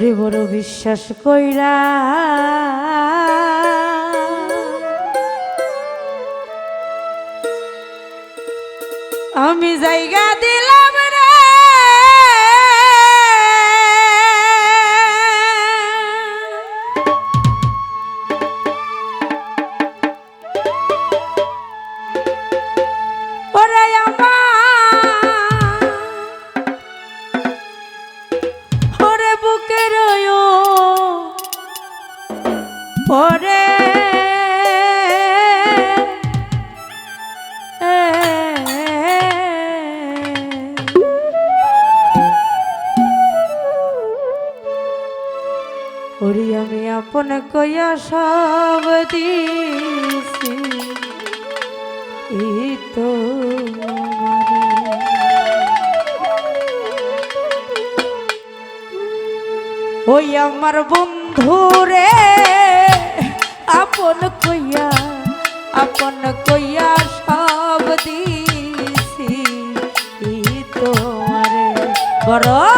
ওরে বড় বিশ্বাস কইরা। আমি জায়গা দিলাম করি আমি আপন কয়া সব দিছি। তো ওই আমার বন্ধু রে, আপন কইয়া আপন কইয়া সব দিছি। তোমারে বড়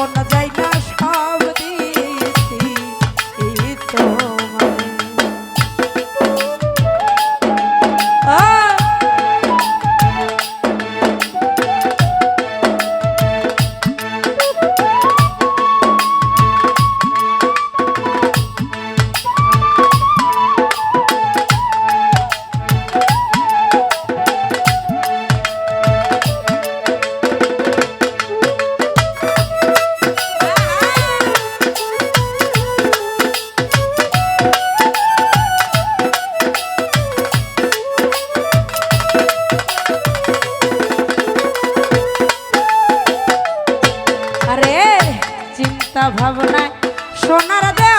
por no ভাবনায় সোনার দেহ